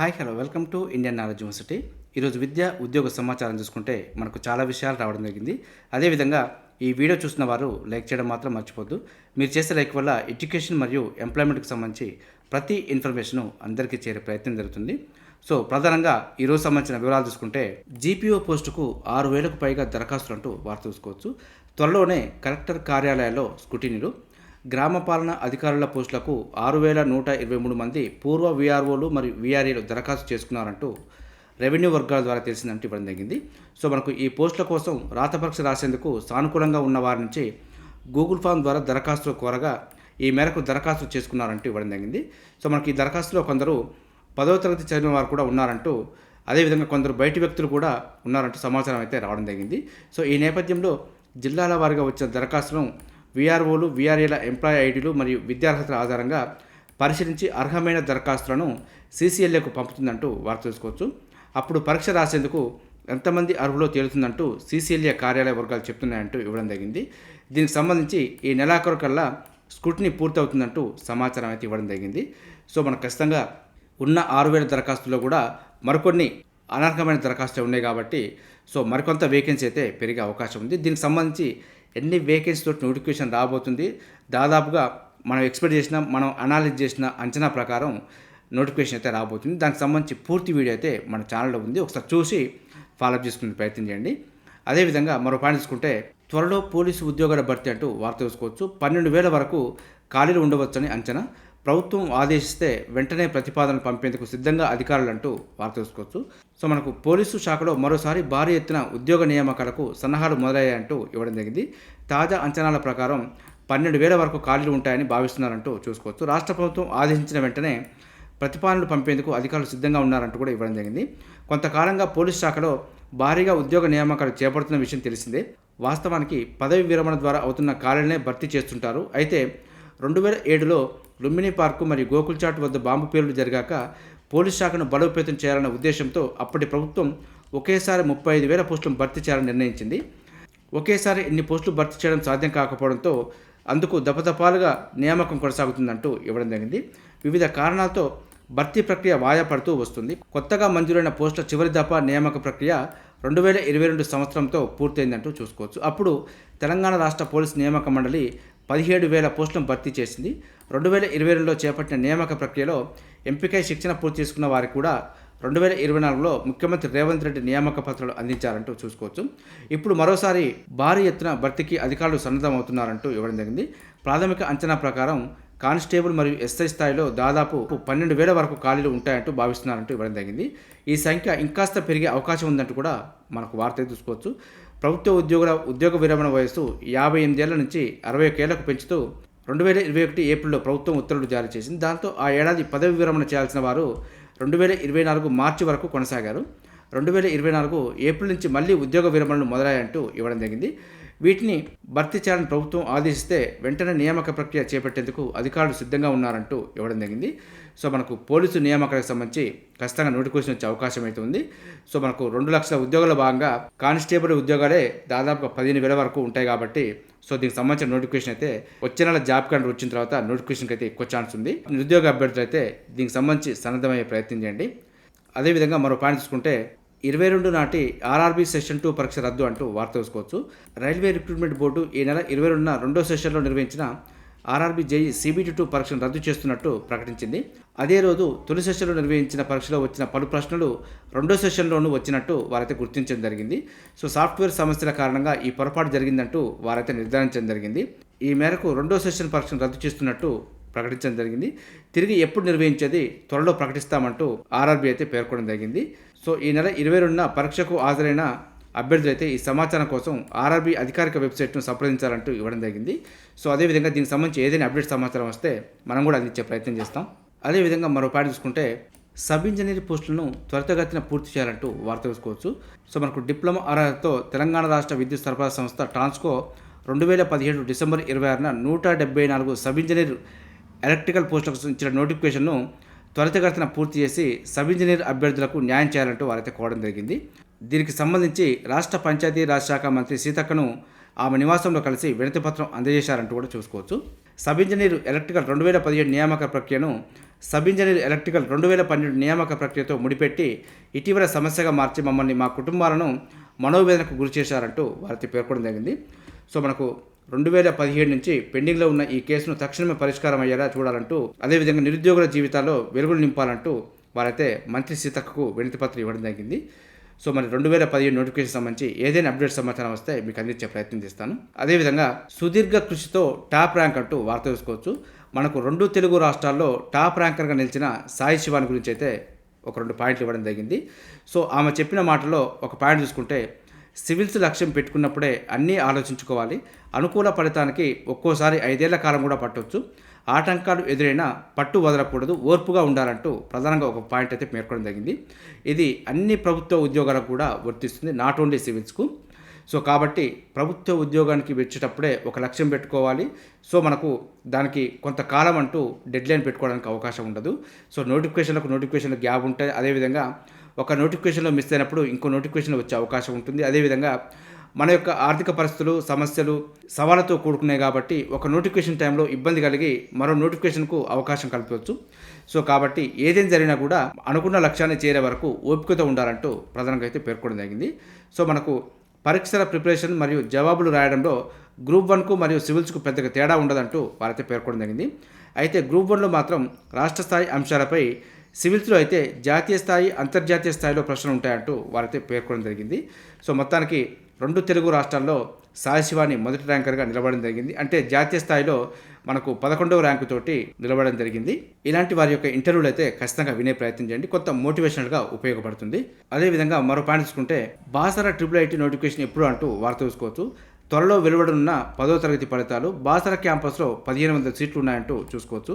Hi hello welcome to Indian knowledge university. ఈరోజు విద్య ఉద్యోగ సమాచారం చూసుకుంటే మనకు చాలా విషయాలు రావడం జరిగింది. అదేవిధంగా ఈ వీడియో చూసిన వారు లైక్ చేయడం మాత్రం మర్చిపోద్దు మీరు చేసే లైక్ వల్ల ఎడ్యుకేషన్ మరియు ఎంప్లాయ్మెంట్కి సంబంధించి ప్రతి ఇన్ఫర్మేషన్ అందరికీ చేరే ప్రయత్నం జరుగుతుంది. సో ప్రధానంగా ఈరోజు సంబంధించిన వివరాలు చూసుకుంటే జీపీఓ పోస్టుకు ఆరు వేలకు పైగా దరఖాస్తులు అంటూ వార్త చూసుకోవచ్చు. త్వరలోనే కలెక్టర్ కార్యాలయాల్లో స్కూటీనీలు గ్రామ పాలన అధికారుల పోస్టులకు ఆరు వేల నూట ఇరవై మూడు మంది పూర్వ విఆర్ఓలు మరియు విఆర్ఏలు దరఖాస్తు చేసుకున్నారంటూ రెవెన్యూ వర్గాల ద్వారా తెలిసిందంటూ ఇవ్వడం జరిగింది. సో మనకు ఈ పోస్టుల కోసం రాత పరీక్ష రాసేందుకు సానుకూలంగా ఉన్న వారి నుంచి గూగుల్ ఫామ్ ద్వారా దరఖాస్తు కోరగా ఈ మేరకు దరఖాస్తు చేసుకున్నారంటూ ఇవ్వడం జరిగింది. సో మనకి ఈ దరఖాస్తులో కొందరు పదవ తరగతి చదివిన వారు కూడా ఉన్నారంటూ అదేవిధంగా కొందరు బయటి వ్యక్తులు కూడా ఉన్నారంటూ సమాచారం అయితే రావడం జరిగింది. సో ఈ నేపథ్యంలో జిల్లాల వారిగా వచ్చిన దరఖాస్తును విఆర్ఓలు విఆర్ఏల ఎంప్లాయ్ ఐడీలు మరియు విద్యార్హతల ఆధారంగా పరిశీలించి అర్హమైన దరఖాస్తులను సీసీఎల్ఏకు పంపుతుందంటూ వార్త తెలుసుకోవచ్చు. అప్పుడు పరీక్ష రాసేందుకు ఎంతమంది అర్హులో తేలుతుందంటూ సీసీఎల్ఏ కార్యాలయ వర్గాలు చెప్తున్నాయంటూ ఇవ్వడం జరిగింది. దీనికి సంబంధించి ఈ నెలాఖరు కల్లా స్క్రూటినీ పూర్తవుతుందంటూ సమాచారం అయితే ఇవ్వడం జరిగింది. సో మనకు ఖచ్చితంగా ఉన్న ఆరు వేల దరఖాస్తుల్లో కూడా మరికొన్ని అనర్హమైన దరఖాస్తులు ఉన్నాయి కాబట్టి సో మరికొంత వేకెన్సీ అయితే పెరిగే అవకాశం ఉంది. దీనికి సంబంధించి ఎన్ని వేకెన్సీ తోటి నోటిఫికేషన్ రాబోతుంది? దాదాపుగా మనం ఎక్స్పెక్ట్ చేసిన మనం అనాలిజ్ చేసిన అంచనా ప్రకారం నోటిఫికేషన్ అయితే రాబోతుంది. దానికి సంబంధించి పూర్తి వీడియో అయితే మన ఛానల్లో ఉంది. ఒకసారి చూసి ఫాలోఅప్ చేసుకునే ప్రయత్నం చేయండి. అదేవిధంగా మరో పాయింట్ తీసుకుంటే త్వరలో పోలీసు ఉద్యోగాల భర్తీ అంటూ వార్త తెలుసుకోవచ్చు పన్నెండు వేల వరకు ఖాళీలు ఉండవచ్చని అంచనా. ప్రభుత్వం ఆదేశిస్తే వెంటనే ప్రతిపాదనలు పంపేందుకు సిద్ధంగా అధికారులు అంటూ వార్త తెలుసుకోవచ్చు సో మనకు పోలీసు శాఖలో మరోసారి భారీ ఎత్తున ఉద్యోగ నియామకాలకు సన్నాహాలు మొదలయ్యాయంటూ ఇవ్వడం జరిగింది. తాజా అంచనాల ప్రకారం పన్నెండు వేల వరకు ఖాళీలు ఉంటాయని భావిస్తున్నారంటూ చూసుకోవచ్చు. రాష్ట్ర ప్రభుత్వం ఆదేశించిన వెంటనే ప్రతిపాదనలు పంపేందుకు అధికారులు సిద్ధంగా ఉన్నారంటూ కూడా ఇవ్వడం జరిగింది. కొంతకాలంగా పోలీస్ శాఖలో భారీగా ఉద్యోగ నియామకాలు చేపడుతున్న విషయం తెలిసిందే. వాస్తవానికి పదవి విరమణ ద్వారా అవుతున్న ఖాళీలనే భర్తీ చేస్తుంటారు. అయితే రెండు వేల ఏడులో లుంబిని పార్కు మరియు గోకుల్చాట్ వద్ద బాంబు పేలుడు జరిగాక పోలీస్ శాఖను బలోపేతం చేయాలన్న ఉద్దేశంతో అప్పటి ప్రభుత్వం ఒకేసారి ముప్పై ఐదు వేల పోస్టులను భర్తీ చేయాలని నిర్ణయించింది. ఒకేసారి ఇన్ని పోస్టులు భర్తీ చేయడం సాధ్యం కాకపోవడంతో అందుకు దపదపాలుగా నియామకం కొనసాగుతుందంటూ ఇవ్వడం జరిగింది. వివిధ కారణాలతో భర్తీ ప్రక్రియ వాయా పడుతూ వస్తుంది. కొత్తగా మంజూరైన పోస్టుల చివరి దఫా నియామక ప్రక్రియ రెండు వేల ఇరవై రెండు సంవత్సరంతో పూర్తయిందంటూ చూసుకోవచ్చు. అప్పుడు తెలంగాణ రాష్ట్ర పోలీస్ నియామక మండలి పదిహేడు వేల పోస్టులను భర్తీ చేసింది. రెండు వేల ఇరవై రెండులో చేపట్టిన నియామక ప్రక్రియలో ఎంపికై శిక్షణ పూర్తి చేసుకున్న వారికి కూడా రెండు వేల ఇరవై నాలుగులో ముఖ్యమంత్రి రేవంత్ రెడ్డి నియామక పత్రాలు అందించారంటూ చూసుకోవచ్చు. ఇప్పుడు మరోసారి భారీ ఎత్తున భర్తీకి అధికారులు సన్నద్ధమవుతున్నారంటూ ఇవ్వడం జరిగింది. ప్రాథమిక అంచనా ప్రకారం కానిస్టేబుల్ మరియు ఎస్ఐ స్థాయిలో దాదాపు పన్నెండు వేల వరకు ఖాళీలు ఉంటాయంటూ భావిస్తున్నారంటూ ఇవ్వడం జరిగింది. ఈ సంఖ్య ఇంకాస్త పెరిగే అవకాశం ఉందంటూ కూడా మనకు వార్త చూసుకోవచ్చు. ప్రభుత్వ ఉద్యోగుల ఉద్యోగ విరమణ వయస్సు యాభై ఎనిమిదేళ్ళ నుంచి అరవై ఒకేళ్ళకు పెంచుతూ రెండు వేల ఇరవై ఒకటి ఏప్రిల్లో ప్రభుత్వం ఉత్తర్వులు జారీ చేసింది. దాంతో ఆ ఏడాది పదవి విరమణ చేయాల్సిన వారు రెండు వేల ఇరవై నాలుగు మార్చి వరకు కొనసాగారు. రెండు వేల ఇరవై నాలుగు ఏప్రిల్ నుంచి మళ్ళీ ఉద్యోగ విరమణలు మొదలయ్యంటూ ఇవ్వడం జరిగింది. వీటిని భర్తీ చేయాలని ప్రభుత్వం ఆదేశిస్తే వెంటనే నియామక ప్రక్రియ చేపట్టేందుకు అధికారులు సిద్ధంగా ఉన్నారంటూ ఇవ్వడం జరిగింది. సో మనకు పోలీసు నియామకాలకు సంబంధించి ఖచ్చితంగా నోటిఫికేషన్ వచ్చే అవకాశం అయితే ఉంది. సో మనకు రెండు లక్షల ఉద్యోగాల భాగంగా కానిస్టేబుల్ ఉద్యోగాలే దాదాపు పదిహేను వేల వరకు ఉంటాయి కాబట్టి సో దీనికి సంబంధించిన నోటిఫికేషన్ అయితే వచ్చే నెల జాబ్ కార్డు వచ్చిన తర్వాత నోటిఫికేషన్కి అయితే ఎక్కువ ఛాన్స్ ఉంది. నిరుద్యోగ అభ్యర్థులు అయితే దీనికి సంబంధించి సన్నద్ధమయ్యే ప్రయత్నం చేయండి. అదేవిధంగా మరో పాయింట్ చూసుకుంటే ఇరవై రెండు నాటి ఆర్ఆర్బీ సెషన్ టూ పరీక్ష రద్దు అంటూ వార్త తెలుసుకోవచ్చు రైల్వే రిక్రూట్మెంట్ బోర్డు ఈ నెల ఇరవై రెండున రెండో సెషన్లో నిర్వహించిన ఆర్ఆర్బీ జేఈ సిబిటి టూ పరీక్షను రద్దు చేస్తున్నట్టు ప్రకటించింది. అదే రోజు తొలి సెషన్లో నిర్వహించిన పరీక్షలో వచ్చిన పలు ప్రశ్నలు రెండో సెషన్లోనూ వచ్చినట్టు వారైతే గుర్తించడం జరిగింది. సో సాఫ్ట్వేర్ సమస్యల కారణంగా ఈ పొరపాటు జరిగిందంటూ వారైతే నిర్ధారించడం జరిగింది. ఈ మేరకు రెండో సెషన్ పరీక్షను రద్దు చేస్తున్నట్టు ప్రకటించడం జరిగింది. తిరిగి ఎప్పుడు నిర్వహించేది త్వరలో ప్రకటిస్తామంటూ ఆర్ఆర్బీ అయితే పేర్కొనడం జరిగింది. సో ఈ నెల ఇరవై రెండున పరీక్షకు హాజరైన అభ్యర్థులు అయితే ఈ సమాచారం కోసం ఆర్ఆర్బీ అధికారిక వెబ్సైట్ను సంప్రదించాలంటూ ఇవ్వడం జరిగింది. సో అదేవిధంగా దీనికి సంబంధించి ఏదైనా అప్డేట్ సమాచారం వస్తే మనం కూడా అందించే ప్రయత్నం చేస్తాం. అదేవిధంగా మరో పాట చూసుకుంటే సబ్ ఇంజనీర్ పోస్టులను త్వరితగతిన పూర్తి చేయాలంటూ వార్త తెలుసుకోవచ్చు సో మనకు డిప్లొమా అర్హతతో తెలంగాణ రాష్ట్ర విద్యుత్ సరఫరా సంస్థ ట్రాన్స్కో రెండు వేల పదిహేడు డిసెంబర్ ఇరవై ఆరున నూట డెబ్బై నాలుగు సబ్ ఇంజనీర్ ఎలక్ట్రికల్ పోస్టులకు ఇచ్చిన నోటిఫికేషన్ను త్వరితగతిన పూర్తి చేసి సబ్ ఇంజనీర్ అభ్యర్థులకు న్యాయం చేయాలంటూ వారైతే కోరడం జరిగింది. దీనికి సంబంధించి రాష్ట్ర పంచాయతీ రాజ్ శాఖ మంత్రి సీతక్కను ఆమె నివాసంలో కలిసి వినతిపత్రం అందజేశారంటూ కూడా చూసుకోవచ్చు. సబ్ ఇంజనీర్ ఎలక్ట్రికల్ రెండు వేల పదిహేడు నియామక ప్రక్రియను సబ్ ఇంజనీర్ ఎలక్ట్రికల్ రెండు వేల పన్నెండు నియామక ప్రక్రియతో ముడిపెట్టి ఇటీవల సమస్యగా మార్చి మమ్మల్ని మా కుటుంబాలను మనోవేదనకు గురి చేశారంటూ వారైతే పేర్కొనడం జరిగింది. సో మనకు రెండు వేల పదిహేడు నుంచి పెండింగ్లో ఉన్న ఈ కేసును తక్షణమే పరిష్కారం అయ్యేలా చూడాలంటూ అదేవిధంగా నిరుద్యోగుల జీవితాల్లో వెలుగులు నింపాలంటూ వారైతే మంత్రి సీతక్కకు వినతిపత్రం ఇవ్వడం జరిగింది. సో మరి రెండు వేల పదిహేడు నోటిఫికేషన్ సంబంధించి ఏదైనా అప్డేట్ సమాచారం వస్తే మీకు అందించే ప్రయత్నం చేస్తాను. అదేవిధంగా సుదీర్ఘ కృషితో టాప్ ర్యాంక్ అంటూ వార్త చూసుకోవచ్చు మనకు రెండు తెలుగు రాష్ట్రాల్లో టాప్ ర్యాంకర్గా నిలిచిన సాయి శివాని గురించి అయితే ఒక రెండు పాయింట్లు ఇవ్వడం జరిగింది. సో ఆమె చెప్పిన మాటలో ఒక పాయింట్ చూసుకుంటే సివిల్స్ లక్ష్యం పెట్టుకున్నప్పుడే అన్నీ ఆలోచించుకోవాలి. అనుకూల ఫలితానికి ఒక్కోసారి ఐదేళ్ళ కాలం కూడా పట్టవచ్చు ఆటంకాలు ఎదురైనా పట్టు వదలకూడదు ఓర్పుగా ఉండాలంటూ ప్రధానంగా ఒక పాయింట్ అయితే పేర్కొనడం జరిగింది. ఇది అన్ని ప్రభుత్వ ఉద్యోగాలకు కూడా వర్తిస్తుంది నాట్ ఓన్లీ సివిల్స్కు. సో కాబట్టి ప్రభుత్వ ఉద్యోగానికి వచ్చేటప్పుడే ఒక లక్ష్యం పెట్టుకోవాలి. సో మనకు దానికి కొంతకాలం అంటూ డెడ్లైన్ పెట్టుకోవడానికి అవకాశం ఉండదు. సో నోటిఫికేషన్లకు నోటిఫికేషన్ గ్యాప్ ఉంటాయి. అదేవిధంగా ఒక నోటిఫికేషన్లో మిస్ అయినప్పుడు ఇంకో నోటిఫికేషన్ వచ్చే అవకాశం ఉంటుంది. అదేవిధంగా మన యొక్క ఆర్థిక పరిస్థితులు సమస్యలు సవాళ్ళతో కూడుకున్నాయి కాబట్టి ఒక నోటిఫికేషన్ టైంలో ఇబ్బంది కలిగి మరో నోటిఫికేషన్కు అవకాశం కల్పించవచ్చు సో కాబట్టి ఏదేం జరిగినా కూడా అనుకున్న లక్ష్యాన్ని చేరే వరకు ఓపికతో ఉండాలంటూ ప్రధానంగా అయితే పేర్కొనడం జరిగింది. సో మనకు పరీక్షల ప్రిపరేషన్ మరియు జవాబులు రాయడంలో గ్రూప్ వన్కు మరియు సివిల్స్కు పెద్దగా తేడా ఉండదంటూ వారైతే పేర్కొనడం జరిగింది. అయితే గ్రూప్ వన్లో మాత్రం రాష్ట్ర స్థాయి అంశాలపై సివిల్స్లో అయితే జాతీయ స్థాయి అంతర్జాతీయ స్థాయిలో ప్రశ్నలు ఉంటాయంటూ వారైతే పేర్కొనడం జరిగింది. సో మొత్తానికి రెండు తెలుగు రాష్ట్రాల్లో సాయి శివాని మొదటి ర్యాంకర్గా నిలబడడం జరిగింది. అంటే జాతీయ స్థాయిలో మనకు పదకొండవ ర్యాంకుతోటి నిలబడడం జరిగింది. ఇలాంటి వారి యొక్క ఇంటర్వ్యూలు అయితే ఖచ్చితంగా వినే ప్రయత్నం చేయండి. కొత్త మోటివేషనల్గా ఉపయోగపడుతుంది. అదేవిధంగా మరో పాయింట్ చూసుకుంటే బాసర ట్రిపుల్ ఐటీ నోటిఫికేషన్ ఎప్పుడు అంటూ వార్త చూసుకోవచ్చు. త్వరలో వెలువడనున్న పదో తరగతి ఫలితాలు బాసర క్యాంపస్లో పదిహేను వందల సీట్లు ఉన్నాయంటూ చూసుకోవచ్చు.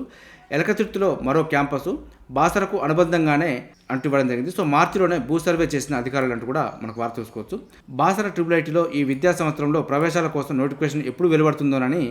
ఎలకతుర్తిలో మరో క్యాంపస్ బాసరకు అనుబంధంగానే అంటూ ఇవ్వడం జరిగింది. సో మార్చిలోనే భూ సర్వే చేసిన అధికారులు అంటూ కూడా మనకు వార్త చూసుకోవచ్చు. బాసర ట్రిపుల్ ఐటీలో ఈ విద్యా సంవత్సరంలో ప్రవేశాల కోసం నోటిఫికేషన్ ఎప్పుడు వెలువడుతుందోనని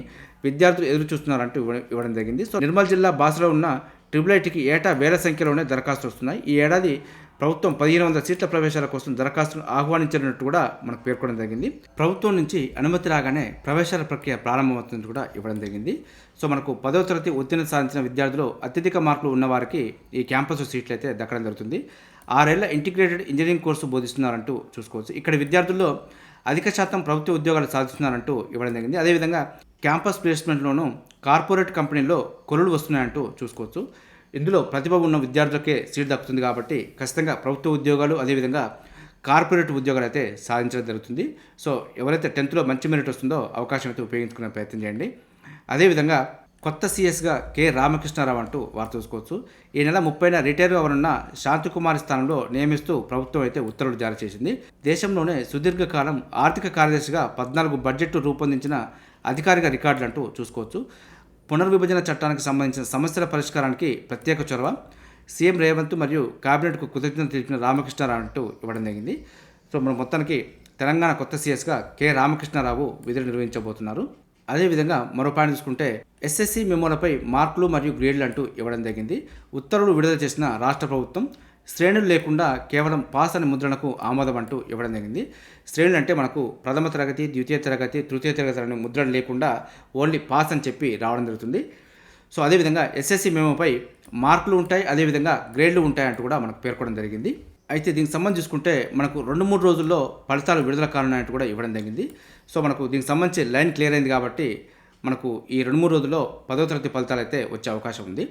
విద్యార్థులు ఎదురు చూస్తున్నారంటూ ఇవ్వడం జరిగింది. సో నిర్మల్ జిల్లా బాసలో ఉన్న ట్రిపుల్ ఐటీకి ఏటా వేల సంఖ్యలోనే దరఖాస్తులు వస్తున్నాయి. ఈ ఏడాది ప్రభుత్వం పదిహేను వందల సీట్ల ప్రవేశాల కోసం దరఖాస్తును ఆహ్వానించినట్టు కూడా మనకు పేర్కొనడం జరిగింది. ప్రభుత్వం నుంచి అనుమతి రాగానే ప్రవేశాల ప్రక్రియ ప్రారంభమవుతుందని కూడా ఇవ్వడం జరిగింది. సో మనకు పదవ తరగతి ఉత్తీర్ణత సాధించిన విద్యార్థులు అత్యధిక మార్కులు ఉన్న వారికి ఈ క్యాంపస్ సీట్లు అయితే దక్కడం జరుగుతుంది. ఆరేళ్ళ ఇంటిగ్రేటెడ్ ఇంజనీరింగ్ కోర్సు బోధిస్తున్నారంటూ చూసుకోవచ్చు. ఇక్కడ విద్యార్థుల్లో అధిక శాతం ప్రభుత్వ ఉద్యోగాలు సాధిస్తున్నారంటూ ఇవ్వడం జరిగింది. అదేవిధంగా క్యాంపస్ ప్లేస్మెంట్లోనూ కార్పొరేట్ కంపెనీల్లో కొలులు వస్తున్నాయంటూ చూసుకోవచ్చు. ఇందులో ప్రతిభ ఉన్న విద్యార్థులకే సీట్ దక్కుతుంది కాబట్టి ఖచ్చితంగా ప్రభుత్వ ఉద్యోగాలు అదేవిధంగా కార్పొరేట్ ఉద్యోగాలు అయితే సాధించడం జరుగుతుంది. సో ఎవరైతే టెన్త్లో మంచి మెరిట్ వస్తుందో అవకాశం అయితే ఉపయోగించుకునే ప్రయత్నం చేయండి. అదేవిధంగా కొత్త సీఎస్గా కె రామకృష్ణారావు అంటూ వార్త చూసుకోవచ్చు. ఈ నెల ముప్పైన రిటైర్ అవనున్న శాంతికుమారి స్థానంలో నియమిస్తూ ప్రభుత్వం అయితే ఉత్తర్వులు జారీ చేసింది. దేశంలోనే సుదీర్ఘకాలం ఆర్థిక కార్యదర్శిగా పద్నాలుగు బడ్జెట్ రూపొందించిన అధికారిక రికార్డులు అంటూ చూసుకోవచ్చు. పునర్విభజన చట్టానికి సంబంధించిన సమస్యల పరిష్కారానికి ప్రత్యేక చొరవ. సీఎం రేవంత్ మరియు కేబినెట్కు కృతజ్ఞత తెలిపిన రామకృష్ణారావు అంటూ ఇవ్వడం జరిగింది. సో మన మొత్తానికి తెలంగాణ కొత్త సీఎస్గా కె రామకృష్ణారావు విధులు నిర్వహించబోతున్నారు. అదేవిధంగా మరో పాయింట్ చూసుకుంటే ఎస్ఎస్సి మెమోలపై మార్కులు మరియు గ్రేడ్లు అంటూ ఇవ్వడం జరిగింది. ఉత్తర్వులు విడుదల చేసిన రాష్ట్ర ప్రభుత్వం శ్రేణులు లేకుండా కేవలం పాస్ అనే ముద్రణకు ఆమోదం అంటూ ఇవ్వడం జరిగింది. శ్రేణులు అంటే మనకు ప్రథమ తరగతి ద్వితీయ తరగతి తృతీయ తరగతి అనే ముద్రణ లేకుండా ఓన్లీ పాస్ అని చెప్పి రావడం జరుగుతుంది. సో అదేవిధంగా ఎస్ఎస్సి మేమోపై మార్కులు ఉంటాయి అదేవిధంగా గ్రేడ్లు ఉంటాయి అంటూ కూడా మనకు పేర్కొనడం జరిగింది. అయితే దీనికి సంబంధించి చూసుకుంటే మనకు రెండు మూడు రోజుల్లో ఫలితాలు విడుదల కానున్నాయంటూ కూడా ఇవ్వడం జరిగింది. సో మనకు దీనికి సంబంధించి లైన్ క్లియర్ అయింది కాబట్టి మనకు ఈ రెండు మూడు రోజుల్లో పదో తరగతి ఫలితాలు అయితే వచ్చే అవకాశం ఉంది.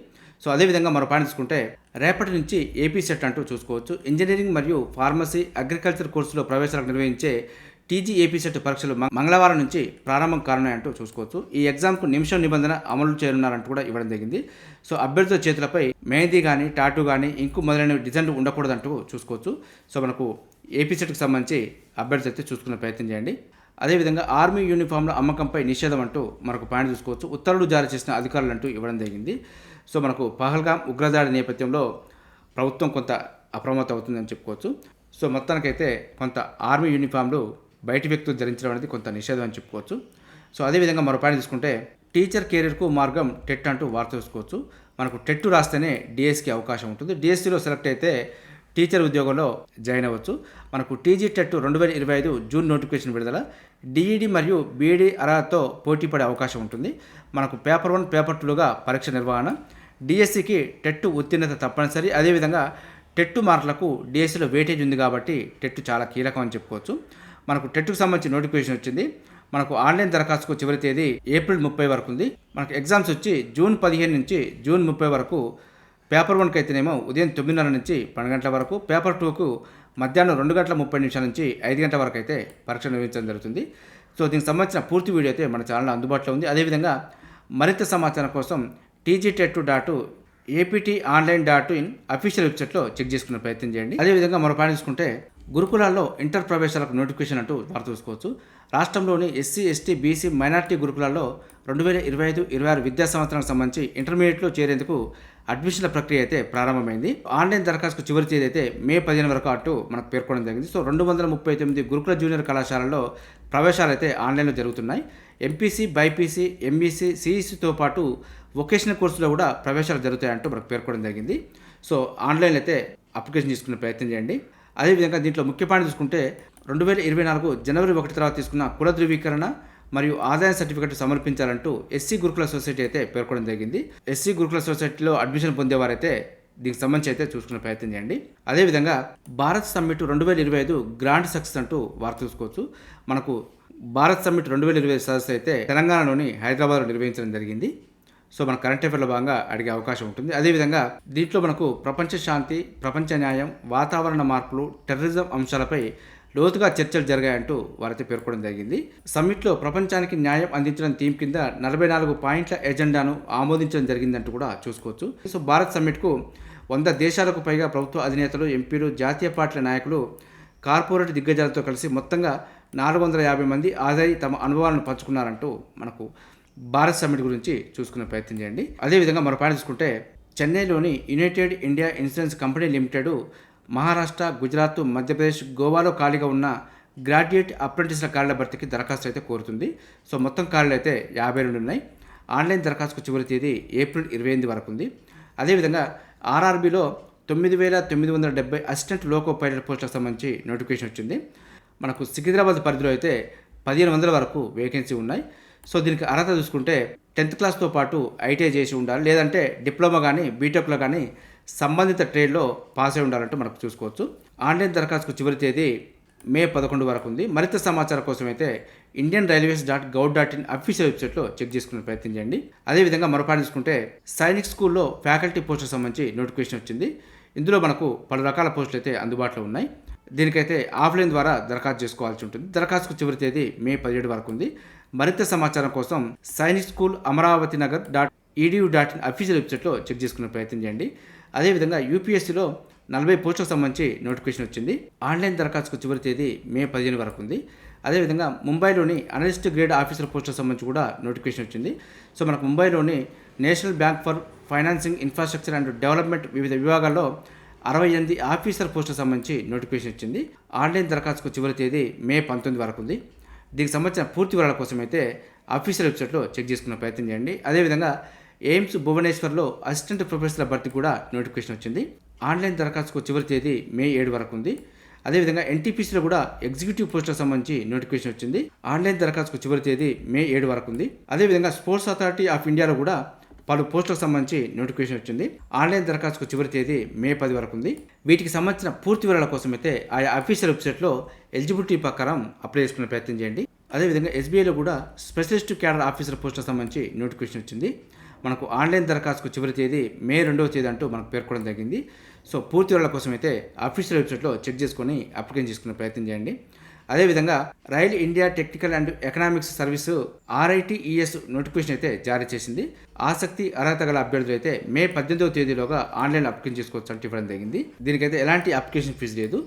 సో అదేవిధంగా మరో పాయింట్ చూసుకుంటే రేపటి నుంచి ఏపీ సెట్ అంటూ చూసుకోవచ్చు. ఇంజనీరింగ్ మరియు ఫార్మసీ అగ్రికల్చర్ కోర్సులో ప్రవేశాలకు నిర్వహించే టీజీ ఏపీ సెట్ పరీక్షలు మంగళవారం నుంచి ప్రారంభం కానున్నాయంటూ చూసుకోవచ్చు. ఈ ఎగ్జామ్కు నిమిషం నిబంధన అమలు చేయనున్నారంటూ కూడా ఇవ్వడం జరిగింది. సో అభ్యర్థుల చేతులపై మెహందీ కానీ టాటూ కానీ ఇంకు మొదలైన డిజైన్లు ఉండకూడదంటూ చూసుకోవచ్చు. సో మనకు ఏపీ సెట్కి సంబంధించి అభ్యర్థులు అయితే చూసుకునే ప్రయత్నం చేయండి. అదేవిధంగా ఆర్మీ యూనిఫామ్ల అమ్మకంపై నిషేధం అంటూ మనకు పాయింట్ చూసుకోవచ్చు. ఉత్తర్వులు జారీ చేసిన అధికారులు అంటూ ఇవ్వడం జరిగింది. సో మనకు పహల్గాం ఉగ్రదాడి నేపథ్యంలో ప్రభుత్వం కొంత అప్రమత్తం అవుతుందని చెప్పుకోవచ్చు. సో మొత్తానికైతే కొంత ఆర్మీ యూనిఫామ్లు బయటి వ్యక్తులు ధరించడం అనేది కొంత నిషేధం అని చెప్పుకోవచ్చు. సో అదేవిధంగా మరో పాయింట్ తీసుకుంటే టీచర్ కెరీర్కు మార్గం టెట్ అంటూ వార్త చూసుకోవచ్చు. మనకు టెట్ రాస్తేనే డిఎస్కి అవకాశం ఉంటుంది. డిఎస్సిలో సెలెక్ట్ అయితే టీచర్ ఉద్యోగంలో జాయిన్ అవ్వచ్చు. మనకు టీజీ టెట్ రెండు వేల ఇరవై ఐదు జూన్ నోటిఫికేషన్ విడుదల. డిఈడి మరియు బీఈడి అర్హతతో పోటీ పడే అవకాశం ఉంటుంది. మనకు పేపర్ వన్ పేపర్ టూలుగా పరీక్ష నిర్వహణ. డిఎస్సికి టెట్ ఉత్తీర్ణత తప్పనిసరి. అదేవిధంగా టెట్ మార్కులకు డిఎస్సిలో వేటేజ్ ఉంది కాబట్టి టెట్ చాలా కీలకం అని చెప్పుకోవచ్చు. మనకు టెట్కు సంబంధించి నోటిఫికేషన్ వచ్చింది. మనకు ఆన్లైన్ దరఖాస్తుకు చివరి తేదీ ఏప్రిల్ ముప్పై వరకు ఉంది. మనకు ఎగ్జామ్స్ వచ్చి జూన్ పదిహేను నుంచి జూన్ ముప్పై వరకు పేపర్ వన్కి అయితేనేమో ఉదయం తొమ్మిదిన్నర నుంచి పన్నెండు గంటల వరకు పేపర్ టూకు మధ్యాహ్నం రెండు గంటల ముప్పై నిమిషాల నుంచి ఐదు గంటల వరకు అయితే పరీక్ష నిర్వహించడం జరుగుతుంది. సో దీనికి సంబంధించిన పూర్తి వీడియో అయితే మన ఛానల్ అందుబాటులో ఉంది. అదేవిధంగా మరింత సమాచారం కోసం TG TET dot APT online dot in official వెబ్సైట్లో చెక్ చేసుకునే ప్రయత్నం చేయండి. అదేవిధంగా మరో పాయింట్ చూసుకుంటే గురుకులాల్లో ఇంటర్ ప్రవేశాలకు నోటిఫికేషన్ అంటూ వార్త చూసుకోవచ్చు. రాష్ట్రంలోని ఎస్సీ ఎస్టీ బీసీ మైనార్టీ గురుకులాల్లో రెండు వేల ఇరవై ఐదు ఇరవై ఆరు విద్యా సంవత్సరానికి సంబంధించి ఇంటర్మీడియట్లో చేరేందుకు అడ్మిషన్ల ప్రక్రియ అయితే ప్రారంభమైంది. ఆన్లైన్ దరఖాస్తు చివరి తేదీ అయితే మే పదిహేను వరకు అటు మనకు పేర్కొనడం జరిగింది. సో రెండు వందల ముప్పై తొమ్మిది గురుకుల జూనియర్ కళాశాలలో ప్రవేశాలు అయితే ఆన్లైన్లో జరుగుతున్నాయి. ఎంపీసీ బైపీసీ ఎంఈసీ సిఈసీతో పాటు వొకేషనల్ కోర్సులో కూడా ప్రవేశాలు జరుగుతాయంటూ మనకు పేర్కొనడం జరిగింది. సో ఆన్లైన్ అయితే అప్లికేషన్ తీసుకునే ప్రయత్నం చేయండి. అదేవిధంగా దీంట్లో ముఖ్య పాయింట్ చూసుకుంటే రెండు వేల ఇరవై నాలుగు జనవరి ఒకటి తర్వాత తీసుకున్న కుల ధృవీకరణ మరియు ఆదాయ సర్టిఫికెట్ సమర్పించాలంటూ ఎస్సీ గురుకుల సొసైటీ అయితే పేర్కొనడం జరిగింది. ఎస్సీ గురుకుల సొసైటీలో అడ్మిషన్ పొందేవారైతే దీనికి సంబంధించి అయితే చూసుకునే ప్రయత్నం చేయండి. అదేవిధంగా భారత్ సమ్మిట్ రెండు వేల ఇరవై ఐదు గ్రాండ్ సక్సెస్ అంటూ వార్త చూసుకోవచ్చు. మనకు భారత్ సమ్మిట్ రెండు వేల ఇరవై సదస్సు అయితే తెలంగాణలోని హైదరాబాద్లో నిర్వహించడం జరిగింది. సో మన కరెంట్ అఫేర్లో భాగంగా అడిగే అవకాశం ఉంటుంది. అదేవిధంగా దీంట్లో మనకు ప్రపంచ శాంతి ప్రపంచ న్యాయం వాతావరణ మార్పులు టెర్రరిజం అంశాలపై లోతుగా చర్చలు జరిగాయంటూ వారైతే పేర్కొనడం జరిగింది. సమ్మిట్లో ప్రపంచానికి న్యాయం అందించడం థీమ్ కింద నలభై నాలుగు పాయింట్ల ఎజెండాను ఆమోదించడం జరిగిందంటూ కూడా చూసుకోవచ్చు. సో భారత్ సమ్మిట్కు వంద దేశాలకు పైగా ప్రభుత్వ అధినేతలు ఎంపీలు జాతీయ పార్టీల నాయకులు కార్పొరేట్ దిగ్గజాలతో కలిసి మొత్తంగా నాలుగు వందల యాభై మంది ఆదాయి తమ అనుభవాలను పంచుకున్నారంటూ మనకు భారత్ సమ్మిట్ గురించి చూసుకునే ప్రయత్నం చేయండి. అదేవిధంగా మరో పాయింట్ చూసుకుంటే చెన్నైలోని United India Insurance Company Limited Maharashtra Gujarat Madhya Pradesh గోవాలో ఖాళీగా ఉన్న గ్రాడ్యుయేట్ అప్రెంటిస్ల ఖాళీల భర్తీకి దరఖాస్తు అయితే కోరుతుంది. సో మొత్తం ఖాళీలు అయితే యాభై రెండు ఉన్నాయి. ఆన్లైన్ దరఖాస్తుకు చివరి తేదీ ఏప్రిల్ ఇరవై ఎనిమిది వరకు ఉంది. అదేవిధంగా ఆర్ఆర్బీలో తొమ్మిది వేల తొమ్మిది వందల డెబ్బై అసిస్టెంట్ లోకో పైలట్ పోస్టులకు సంబంధించి నోటిఫికేషన్ వచ్చింది. మనకు సికింద్రాబాద్ పరిధిలో అయితే పదిహేను వందల వరకు వేకెన్సీ ఉన్నాయి. సో దీనికి అర్హత చూసుకుంటే టెన్త్ క్లాస్తో పాటు ఐటీఐ చేసి ఉండాలి. లేదంటే డిప్లొమా కానీ బీటెక్లో కానీ సంబంధిత ట్రేడ్లో పాస్ అయి ఉండాలంటూ మనకు చూసుకోవచ్చు. ఆన్లైన్ దరఖాస్తుకు చివరి తేదీ మే పదకొండు వరకు ఉంది. మరింత సమాచారం కోసం అయితే Indian Railways dot gov dot in official వెబ్సైట్లో చెక్ చేసుకునే ప్రయత్నం చేయండి. అదేవిధంగా మరొకటి చూసుకుంటే సైనిక్ స్కూల్లో ఫ్యాకల్టీ పోస్టులకు సంబంధించి నోటిఫికేషన్ వచ్చింది. ఇందులో మనకు పలు రకాల పోస్టులు అయితే అందుబాటులో ఉన్నాయి. దీనికైతే ఆఫ్లైన్ ద్వారా దరఖాస్తు చేసుకోవాల్సి ఉంటుంది. దరఖాస్తుకు చివరి తేదీ మే పదిహేడు వరకు ఉంది. మరింత సమాచారం కోసం Sainik school Amaravati Nagar dot EDU dot in official వెబ్సైట్లో చెక్ చేసుకునే ప్రయత్నం చేయండి. అదేవిధంగా యూపీఎస్సీలో నలభై పోస్టులకు సంబంధించి నోటిఫికేషన్ వచ్చింది. ఆన్లైన్ దరఖాస్తుకు చివరి తేదీ మే పదిహేను వరకు ఉంది. అదేవిధంగా ముంబైలోని అనలిస్ట్ గ్రేడ్ ఆఫీసర్ పోస్టులకు సంబంధించి కూడా నోటిఫికేషన్ వచ్చింది. సో మనకు ముంబైలోని National Bank for Financing Infrastructure and Development వివిధ విభాగాల్లో అరవై ఎనిమిది ఆఫీసర్ పోస్టులకు సంబంధించి నోటిఫికేషన్ వచ్చింది. ఆన్లైన్ దరఖాస్తుకు చివరి తేదీ మే పంతొమ్మిది వరకు ఉంది. దీనికి సంబంధించిన పూర్తి వివరాల కోసం అయితే అఫీషియల్ వెబ్సైట్లో చెక్ చేసుకునే ప్రయత్నం చేయండి. అదేవిధంగా ఎయిమ్స్ భువనేశ్వర్లో అసిస్టెంట్ ప్రొఫెసర్ల భర్తీ కూడా నోటిఫికేషన్ వచ్చింది. ఆన్లైన్ దరఖాస్తుకు చివరి తేదీ మే ఏడు వరకు ఉంది. అదేవిధంగా ఎన్టీపీసీలో కూడా ఎగ్జిక్యూటివ్ పోస్టులకు సంబంధించి నోటిఫికేషన్ వచ్చింది. ఆన్లైన్ దరఖాస్తుకు చివరి తేదీ మే ఏడు వరకు ఉంది. అదేవిధంగా స్పోర్ట్స్ అథారిటీ ఆఫ్ ఇండియాలో కూడా పలు పోస్టులకు సంబంధించి నోటిఫికేషన్ వచ్చింది. ఆన్లైన్ దరఖాస్తుకు చివరి తేదీ మే పది వరకు ఉంది. వీటికి సంబంధించిన పూర్తి వివరాల కోసం అయితే ఆయా అఫీషియల్ వెబ్సైట్లో ఎలిజిబిలిటీ ప్రకారం అప్లై చేసుకునే ప్రయత్నం చేయండి. అదేవిధంగా ఎస్బీఐలో కూడా స్పెషలిస్ట్ క్యాడర్ ఆఫీసర్ పోస్టులకు సంబంధించి నోటిఫికేషన్ వచ్చింది. మనకు ఆన్లైన్ దరఖాస్తుకు చివరి తేదీ మే రెండవ తేదీ అంటూ మనకు పేర్కొనడం జరిగింది. సో పూర్తి వివరాల కోసం అయితే అఫీషియల్ వెబ్సైట్లో చెక్ చేసుకొని అప్లికేషన్ చేసుకునే ప్రయత్నం చేయండి. అదేవిధంగా Rail India Technical and Economics Service RITES notification అయితే జారీ చేసింది. ఆసక్తి అర్హత గల అభ్యర్థులు అయితే మే పద్దెనిమిదవ తేదీలోగా ఆన్లైన్ అప్లికేషన్ చేసుకోవచ్చు అంటే ఇవ్వడం జరిగింది. దీనికైతే ఎలాంటి అప్లికేషన్ ఫీజు లేదు.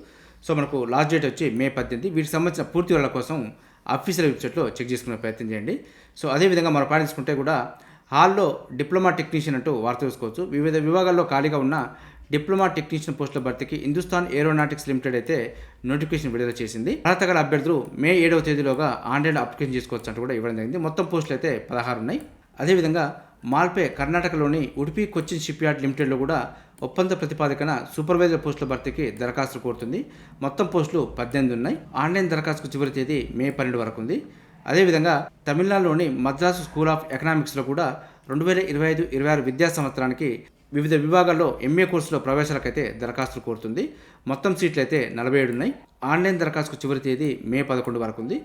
సో మనకు లాస్ట్ డేట్ వచ్చి మే పద్దెనిమిది. వీటికి సంబంధించిన పూర్తి వివరాల కోసం అఫీషియల్ వెబ్సైట్లో చెక్ చేసుకునే ప్రయత్నం చేయండి. సో అదేవిధంగా మనం పాటించుకుంటే కూడా హాల్లో డిప్లొమా టెక్నీషియన్ అంటూ వార్త చూసుకోవచ్చు వివిధ విభాగాల్లో ఖాళీగా ఉన్న డిప్లొమా టెక్నీషియన్ పోస్టుల భర్తీకి హిందుస్థాన్ ఏరోనాటిక్స్ లిమిటెడ్ అయితే నోటిఫికేషన్ విడుదల చేసింది. అర్హత గల అభ్యర్థులు మే ఏడవ తేదీలోగా ఆన్లైన్ అప్లికేషన్ చేసుకోవచ్చు అంటూ కూడా ఇవ్వడం జరిగింది. మొత్తం పోస్టులు అయితే పదహారు ఉన్నాయి. అదేవిధంగా మాల్పే కర్ణాటకలోని ఉడిపి కొచ్చిన్ షిప్ యార్డ్ లిమిటెడ్లో కూడా ఒప్పంద ప్రతిపాదికన సూపర్వైజర్ పోస్టుల భర్తీకి దరఖాస్తులు కోరుతుంది. మొత్తం పోస్టులు పద్దెనిమిది ఉన్నాయి. ఆన్లైన్ దరఖాస్తుకు చివరి తేదీ మే పన్నెండు వరకు ఉంది. అదేవిధంగా తమిళనాడులోని మద్రాసు స్కూల్ ఆఫ్ ఎకనామిక్స్లో కూడా రెండు వేల ఇరవై ఐదు ఇరవై ఆరు విద్యా సంవత్సరానికి వివిధ విభాగాల్లో ఎంఏ కోర్సులో ప్రవేశాలకైతే దరఖాస్తులు కోరుతుంది. మొత్తం సీట్లు అయితే నలభై ఏడు ఉన్నాయి. ఆన్లైన్ దరఖాస్తుకు చివరి తేదీ మే పదకొండు వరకు ఉంది.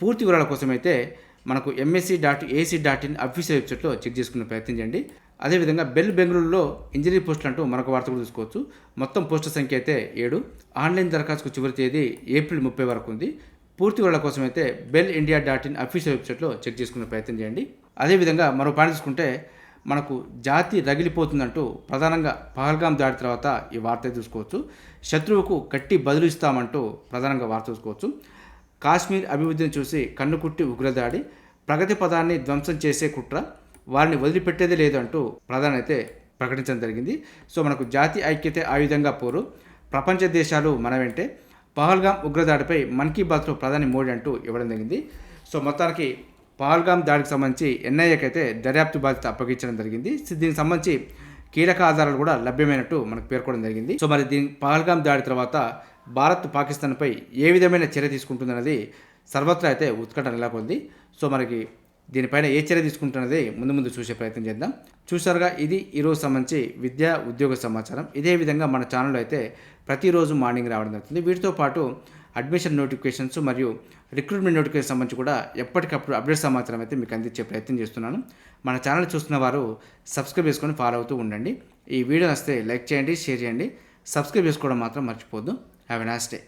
పూర్తి వివరాల కోసం అయితే మనకు MSC dot AC dot in official వెబ్సైట్లో చెక్ చేసుకునే ప్రయత్నం చేయండి. అదేవిధంగా బెల్ బెంగళూరులో ఇంజనీరింగ్ పోస్టులు అంటూ మరొక వార్త కూడా చూసుకోవచ్చు. మొత్తం పోస్టుల సంఖ్య అయితే ఏడు. ఆన్లైన్ దరఖాస్తుకు చివరి తేదీ ఏప్రిల్ ముప్పై వరకు ఉంది. పూర్తి వివరాల కోసం అయితే BEL India dot in official వెబ్సైట్లో చెక్ చేసుకునే ప్రయత్నం చేయండి. అదేవిధంగా మరో పాయింట్ చూసుకుంటే మనకు జాతి రగిలిపోతుందంటూ ప్రధానంగా పహల్గాం దాడి తర్వాత ఈ వార్త చూసుకోవచ్చు. శత్రువుకు కట్టి బదులు ఇస్తామంటూ ప్రధానంగా వార్త చూసుకోవచ్చు. కాశ్మీర్ అభివృద్ధిని చూసి కన్నుకుట్టి ఉగ్రదాడి ప్రగతి పదాన్ని ధ్వంసం చేసే కుట్ర వారిని వదిలిపెట్టేదే లేదు అంటూ ప్రధాని అయితే ప్రకటించడం జరిగింది. సో మనకు జాతి ఐక్యతే విధంగా పోరు. ప్రపంచ దేశాలు మన వెంటే. పహల్గాం ఉగ్రదాడిపై మన్ కీ బాత్లో ప్రధాని మోడీ అంటూ ఇవ్వడం జరిగింది. సో మొత్తానికి పహల్గాం దాడికి సంబంధించి ఎన్ఐఏకి అయితే దర్యాప్తు బాధ్యత అప్పగించడం జరిగింది. దీనికి సంబంధించి కీలక ఆధారాలు కూడా లభ్యమైనట్టు మనకు పేర్కొనడం జరిగింది. సో మరి దీని పహల్గాం దాడి తర్వాత భారత్ పాకిస్తాన్పై ఏ విధమైన చర్య తీసుకుంటుందన్నది సర్వత్రా అయితే ఉత్కంఠ నెలకొంది. సో మనకి దీనిపైన ఏ చర్య తీసుకుంటున్నది ముందు ముందు చూసే ప్రయత్నం చేద్దాం. చూసారుగా ఇది ఈరోజు సంబంధించి విద్యా ఉద్యోగ సమాచారం. ఇదే విధంగా మన ఛానల్లో అయితే ప్రతిరోజు మార్నింగ్ రావడం జరుగుతుంది. వీటితో పాటు అడ్మిషన్ నోటిఫికేషన్స్ మరియు రిక్రూట్మెంట్ నోటిఫికేషన్ సంబంధించి కూడా ఎప్పటికప్పుడు అప్డేట్ సమాచారం అయితే మీకు అందించే ప్రయత్నం చేస్తున్నాను. మన ఛానల్ చూస్తున్న వారు సబ్స్క్రైబ్ చేసుకొని ఫాలో అవుతూ ఉండండి. ఈ వీడియో వస్తే లైక్ చేయండి షేర్ చేయండి. సబ్స్క్రైబ్ చేసుకోవడం మాత్రం మర్చిపోద్దు హ్యావ్ ఎ నాస్ డే